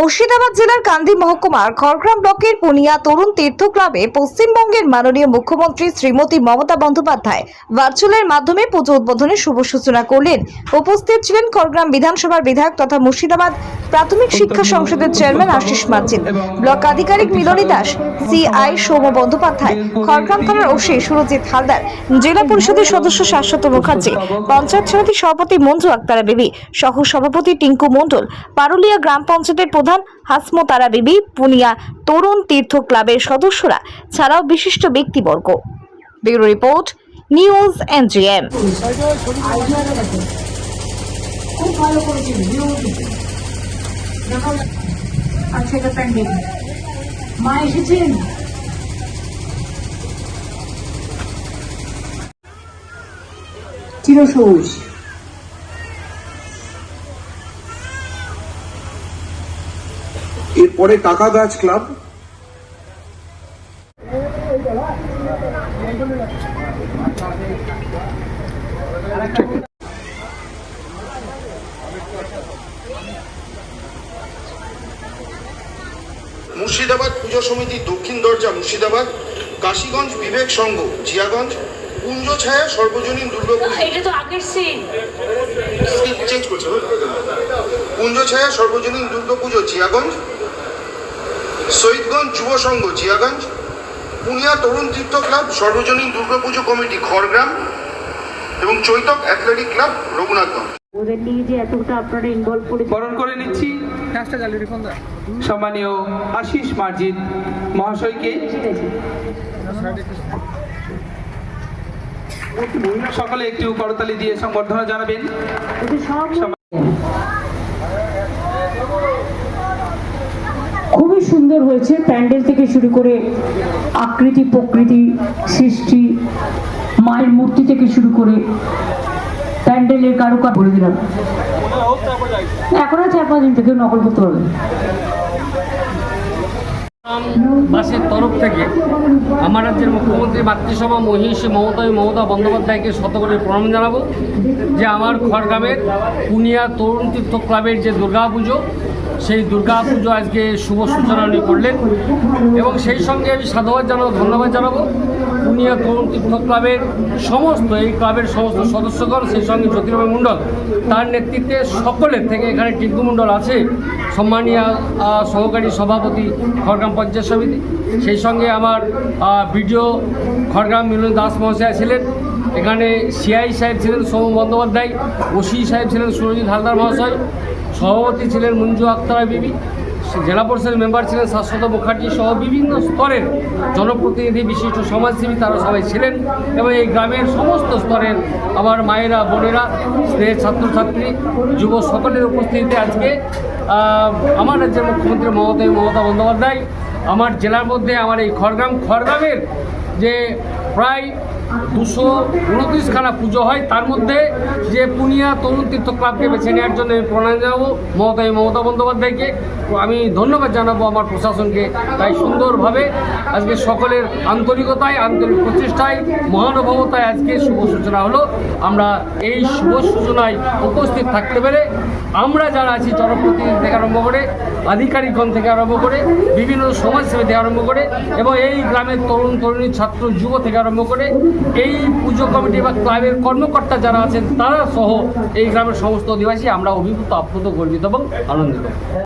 মুর্শিদাবাদ জেলার কান্দি মহকুমার খড়গ্রাম ব্লকের পুনিয়া তরুণ তীর্থ ক্লাবে পশ্চিমবঙ্গের মাননীয় মুখ্যমন্ত্রী শ্রীমতী মমতা বন্দ্যোপাধ্যায় ভার্চুয়ালের মাধ্যমে পুজো উদ্বোধনের শুভ সূচনা করলেন। উপস্থিত ছিলেন খড়গ্রাম বিধানসভার বিধায়ক তথা মুর্শিদাবাদ প্রাথমিক শিক্ষা সংসদের চেয়ারম্যান আশিস মার্জিন, ব্লক আধিকারিক মিলনী দাস সিআই সৌম বন্দ্যোপাধ্যায় খড়গ্রাম থানার ওসি সুরজিৎ হালদার, জেলা পরিষদের সদস্য শাশ্বত মুখার্জি, পঞ্চায়েত সমিতির সভাপতি মঞ্জু আক্তারা বিবি সহ সভাপতি টিঙ্কু মণ্ডল, পারুলিয়া গ্রাম পঞ্চায়েতের প্রধান হাসমতারা বিবি, পুনিয়া তরুণ তীর্থ ক্লাবের সদস্যরা ছাড়াও বিশিষ্ট ব্যক্তিবর্গ। Bureau report, news NGM. খুব ভালো করেছেন দেখো আচ্ছা চিরসবুজ। এরপরে কাকা গাছ ক্লাব। মুর্শিদাবাদ পুজো সমিতি দক্ষিণ দরজা মুর্শিদাবাদ কাশীগঞ্জ বিবেক সংঘ জিয়াগঞ্জ ছায়া সর্বজনীন দুর্গাপুজো এটা তো আগের সিন চেঞ্জ করছে কুঞ্জ ছায়া সর্বজনীন দুর্গাপুজো জিয়াগঞ্জ। শহীদগঞ্জ যুব সংঘ জিয়াগঞ্জ। পুনিয়া তরুণ তীর্থ ক্লাব সর্বজনীন দুর্গাপুজো কমিটি খড়গ্রাম। এবং চৈতক অ্যাথলেটিক ক্লাব রঘুনাথগঞ্জ। ওদের নিয়ে যে এতটা আপনারা ইনভলভ করে বরণ করে নিচ্ছি। সম্মানীয় আশিস মার্জিত মহাশয়কে। সকলে একটু করতালি দিয়ে জানাবেন। খুবই সুন্দর হয়েছে প্যান্ডেল থেকে শুরু করে আকৃতি প্রকৃতি সৃষ্টি, মায়ের মূর্তি থেকে শুরু করে প্যান্ডেলের কারুকার বলে দিলাম। এখন আর চার পাঁচ দিন থেকে নকল করতে পারবে। বাসের তরফ থেকে আমার রাজ্যের মুখ্যমন্ত্রী মাতৃসভা মহিষী মমতা মমতা বন্দ্যোপাধ্যায়কে শত করে প্রণাম জানাব যে আমার খড়গ্রামের পুনিয়া তরুণ তীর্থ ক্লাবের যে দুর্গা পুজো সেই দুর্গা পুজো আজকে শুভ সূচনা উনি করলেন। এবং সেই সঙ্গে আমি সাধুবাদ জানাব, ধন্যবাদ জানাব। পুনিয়া তরুণ তীর্থ ক্লাবের সমস্ত, এই ক্লাবের সমস্ত সদস্যগণ, সেই সঙ্গে জ্যোতির্ময় মণ্ডল, তার নেতৃত্বে সকলের থেকে এখানে টিঙ্কু মণ্ডল আছে, সম্মানীয় সহকারী সভাপতি খড়গ্রাম পঞ্চায়েত সমিতি। সেই সঙ্গে আমার বিডিও খড়গ্রাম মিলন দাস মহাশয় ছিলেন। এখানে সিআই সাহেব ছিলেন সৌম বন্দ্যোপাধ্যায়, ওসি সাহেব ছিলেন সুরজিৎ হালদার মহাশয়, সভাপতি ছিলেন মঞ্জু আক্তারা বিবি জেলা পরিষদের মেম্বার ছিলেন শাশ্বত মুখার্জি সহ বিভিন্ন স্তরের জনপ্রতিনিধি, বিশিষ্ট সমাজসেবী, তারা সবাই ছিলেন এবং এই গ্রামের সমস্ত স্তরের আমার মায়েরা, বোনেরা, স্নেহের ছাত্রছাত্রী, যুব সকলের উপস্থিতিতে আজকে আমার রাজ্যের মুখ্যমন্ত্রী মমতা মমতা বন্দ্যোপাধ্যায়, আমার জেলার মধ্যে আমার এই খড়গ্রাম, খড়গ্রামের যে প্রায় দুশো উনত্রিশখানা পুজো হয়। তার মধ্যে যে পুনিয়া তরুণ তীর্থ ক্লাবকে বেছে নেওয়ার জন্য আমি প্রণাম জানাব মমতা মমতা বন্দ্যোপাধ্যায়কে। আমি ধন্যবাদ জানাব আমার প্রশাসনকে তাই সুন্দরভাবে আজকে সকলের আন্তরিকতায়, আন্তরিক প্রচেষ্টায়, মহানুভবতায় আজকে শুভ সূচনা হলো। আমরা এই শুভ সূচনায় উপস্থিত থাকতে পেরে আমরা যারা আছি জনপ্রতিনিধি থেকে আরম্ভ করে আধিকারিকগণ থেকে আরম্ভ করে বিভিন্ন সমাজসেবী থেকে আরম্ভ করে এবং এই গ্রামের তরুণ, তরুণী, ছাত্র, যুব থেকে আরম্ভ করে এই পুজো কমিটি বা ক্লাবের কর্মকর্তা যারা আছেন তারা সহ এই গ্রামের সমস্ত অধিবাসী আমরা অভিভূত, আপ্লুত, গর্বিত এবং আনন্দিত।